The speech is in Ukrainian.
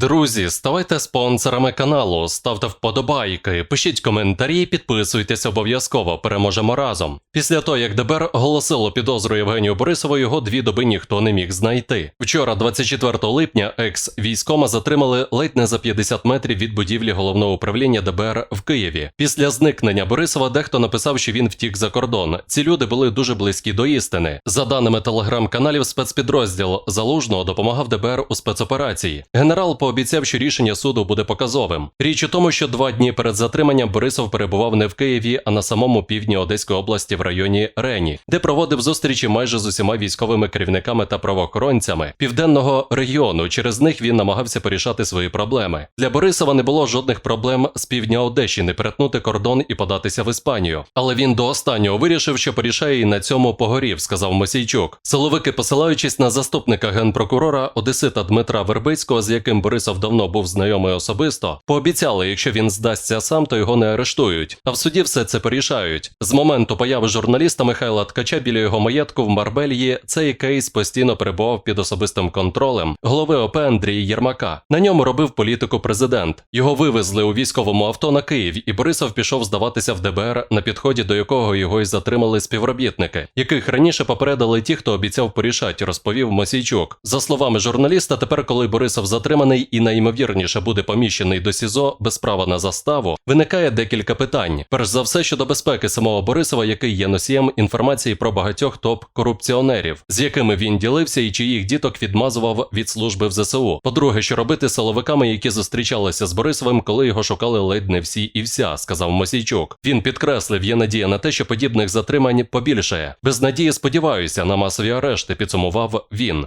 Друзі, ставайте спонсорами каналу, ставте вподобайки, пишіть коментарі, підписуйтесь обов'язково. Переможемо разом. Після того, як ДБР оголосило підозру Євгенію Борисову, його дві доби ніхто не міг знайти. Вчора, 24 липня, екс військома затримали ледь не за 50 метрів від будівлі головного управління ДБР в Києві. Після зникнення Борисова дехто написав, що він втік за кордон. Ці люди були дуже близькі до істини. За даними телеграм-каналів, спецпідрозділ Залужного допомагав ДБР у спецоперації. Генерал пообіцяв, що рішення суду буде показовим. Річ у тому, що два дні перед затриманням Борисов перебував не в Києві, а на самому півдні Одеської області в районі Рені, де проводив зустрічі майже з усіма військовими керівниками та правоохоронцями південного регіону. Через них він намагався порішати свої проблеми. Для Борисова не було жодних проблем з півдня Одещини перетнути кордон і податися в Іспанію. Але він до останнього вирішив, що порішає і на цьому погорів, сказав Мосійчук. Силовики, посилаючись на заступника генпрокурора Одесита Дмитра Вербицького, з яким Борисов давно був знайомий особисто, пообіцяли, якщо він здасться сам, то його не арештують. А в суді все це порішають. З моменту появи журналіста Михайла Ткача біля його маєтку в Марбельї цей кейс постійно перебував під особистим контролем голови ОП Андрія Єрмака. На ньому робив політику президент. Його вивезли у військовому авто на Київ, і Борисов пішов здаватися в ДБР, на підході до якого його й затримали співробітники, яких раніше попередили ті, хто обіцяв порішати, розповів Мосійчук. За словами журналіста, тепер, коли Борисов затриманий і найімовірніше буде поміщений до СІЗО без права на заставу, виникає декілька питань. Перш за все щодо безпеки самого Борисова, який є носієм інформації про багатьох топ-корупціонерів, з якими він ділився і чиїх діток відмазував від служби в ЗСУ. По-друге, що робити силовиками, які зустрічалися з Борисовим, коли його шукали ледь не всі і вся, сказав Мосійчук. Він підкреслив, є надія на те, що подібних затримань побільшає. Без надії сподіваюся на масові арешти, підсумував він.